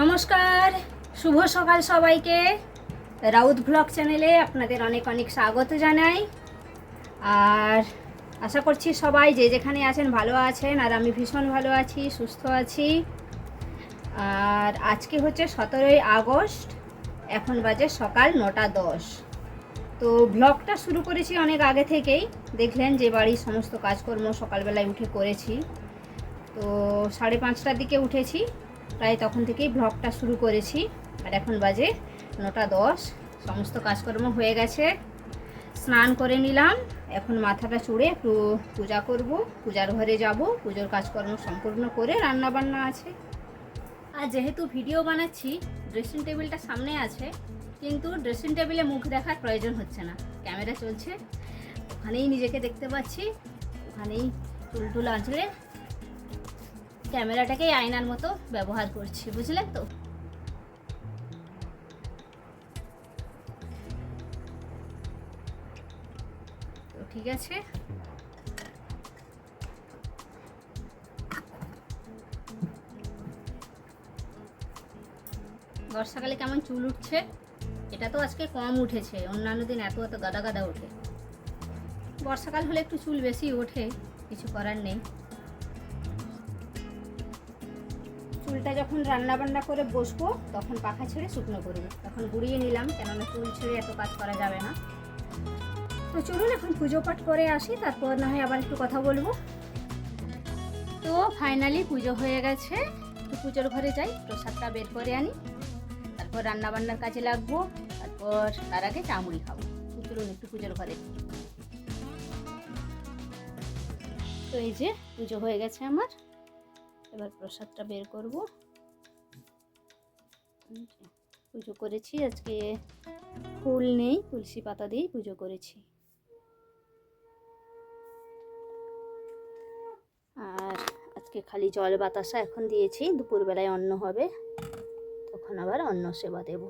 নমস্কার, শুভ সকাল সবাইকে। রাউত ব্লগ চ্যানেলে আপনাদের অনেক অনেক স্বাগত জানাই। আর আশা করছি সবাই যে যেখানে আছেন ভালো আছেন, আর আমি ভীষণ ভালো আছি, সুস্থ আছি। আর আজকে হচ্ছে সতেরোই আগস্ট, এখন বাজে সকাল নটা দশ। তো ব্লগটা শুরু করেছি অনেক আগে থেকেই। দেখলেন যে বাড়ির সমস্ত কাজকর্ম সকালবেলায় উঠে করেছি। তো সাড়ে পাঁচটার দিকে উঠেছি। প্রায় তখন থেকেই ব্লগটা শুরু করেছি। আর এখন বাজে নটা দশ। সমস্ত কাজকর্ম হয়ে গেছে। স্নান করে নিলাম। এখন মাথাটা চুড়ে একটু পূজা করব। পূজার ঘরে যাব। পুজোর কাজকর্ম সম্পূর্ণ করে রান্না বান্না আছে। আর যেহেতু ভিডিও বানাচ্ছি ড্রেসিং টেবিলটা সামনে আছে, কিন্তু ড্রেসিং টেবিলে মুখ দেখার প্রয়োজন হচ্ছে না। ক্যামেরা চলছে। ওখানেই নিজেকে দেখতে পাচ্ছি। ওখানেই টুল টুল আঁচড়ে ক্যামেরাটাকেই আয়নার মতো ব্যবহার করছি বুঝলেন তো ঠিক আছে। বর্ষাকালে কেমন চুল উঠছে? এটা তো আজকে কম উঠেছে, অন্যান্য দিন এত এত গাদা গাদা ওঠে। বর্ষাকাল হলে একটু চুল বেশি ওঠে, কিছু করার নেই। চুলটা যখন রান্না বান্না করে বসবো, তখন পাখা ছেড়ে শুকনো করব তখন গুড়িয়ে নিলাম, কেননা চুল ছেড়ে এত কাজ করা যাবে না। তো চলুন এখন পুজো পাঠ করে আসি, তারপর না হয় আবার একটু কথা বলব। তো ফাইনালি পুজো হয়ে গেছে। তো পুজোর ঘরে যাই, প্রসাদটা বের করে আনি। তারপর রান্না বান্নার কাজে লাগবো, তারপর তার আগে চামড়ি খাব। চলুন একটু পুজোর ঘরে। তো এই যে পুজো হয়ে গেছে আমার। এবার প্রসাদটা বের করব। পুজো করেছি, আজকে ফুল নেই, তুলসী পাতা দিয়েই পুজো করেছি। আর আজকে খালি জল বাতাসা এখন দিয়েছি, দুপুরবেলায় অন্ন হবে, তখন আবার অন্ন সেবা দেব।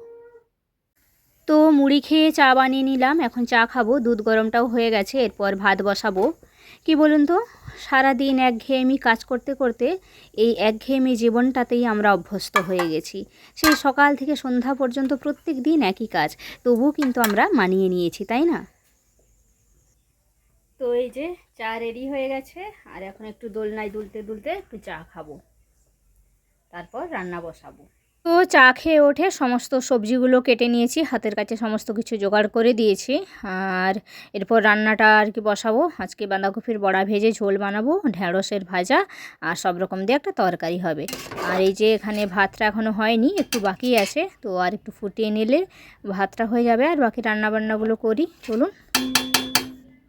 তো মুড়ি খেয়ে চা বানিয়ে নিলাম, এখন চা খাব, দুধ গরমটাও হয়ে গেছে, এরপর ভাত বসাবো। কি বলুন তো? সারাদিন একঘেয়েমি কাজ করতে করতে এই একঘেয়েমি জীবনটাতেই আমরা অভ্যস্ত হয়ে গেছি। সেই সকাল থেকে সন্ধ্যা পর্যন্ত প্রত্যেক দিন একই কাজ, তবুও কিন্তু আমরা মানিয়ে নিয়েছি, তাই না? তো এই যে চা রেডি হয়ে গেছে, আর এখন একটু দোলনায় দুলতে দুলতে একটু চা খাব। তারপর রান্না বসাবো। তো চা খেয়ে ওঠে সমস্ত সবজিগুলো কেটে নিয়েছি, হাতের কাছে সমস্ত কিছু জোগাড় করে দিয়েছি। আর এরপর রান্নাটা আর কি বসাবো, আজকে বাঁধাকপির বড়া ভেজে ঝোল বানাবো ঢ্যাঁড়সের ভাজা আর সব রকম দিয়ে একটা তরকারি হবে। আর এই যে এখানে ভাতটা এখনও হয়নি, একটু বাকি আছে, তো আর একটু ফুটিয়ে নিলে ভাতটা হয়ে যাবে। আর বাকি রান্নাবান্নাগুলো করি, চলুন।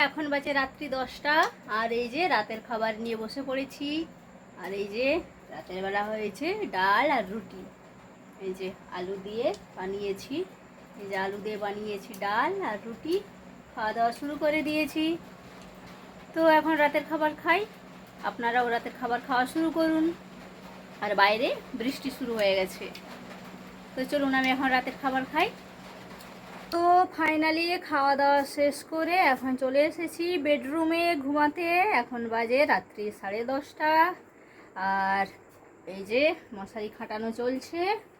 এখন বাজে রাত্রি দশটা, আর এই যে রাতের খাবার নিয়ে বসে পড়েছি। আর এই যে রাতের বেলা হয়েছে ডাল আর রুটি। এই যে আলু দিয়ে বানিয়েছি। এই যে আলু দিয়ে বানিয়েছি ডাল আর রুটি। খাওয়া দাওয়া শুরু করে দিয়েছি। তো এখন রাতের খাবার খাই। আপনারাও রাতের খাবার খাওয়া শুরু করুন। আর বাইরে বৃষ্টি শুরু হয়ে গেছে। তো চলুন, আমি এখন রাতের খাবার খাই। তো ফাইনালি খাওয়া দাওয়া শেষ করে এখন চলে এসেছি বেডরুমে ঘুমাতে। এখন বাজে রাত্রি সাড়ে দশটা। আর এই যে মশারি খাটানো চলছে।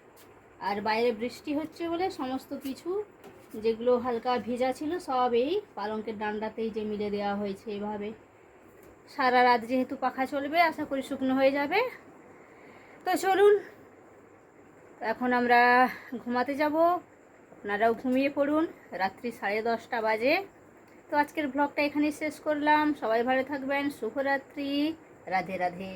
আর বাইরে বৃষ্টি হচ্ছে বলে সমস্ত কিছু, যেগুলো হালকা ভেজা ছিল, সব এই পালঙ্কের ডান্ডাতেই যে মিলে দেওয়া হয়েছে এভাবে। সারা রাত যেহেতু পাখা চলবে, আশা করি শুকনো হয়ে যাবে। তো চলুন, এখন আমরা ঘুমাতে যাব। আপনারাও ঘুমিয়ে পড়ুন, রাত্রি সাড়ে দশটা বাজে। তো আজকের ব্লগটা এখানেই শেষ করলাম। সবাই ভালো থাকবেন, শুভরাত্রি। রাধে রাধে।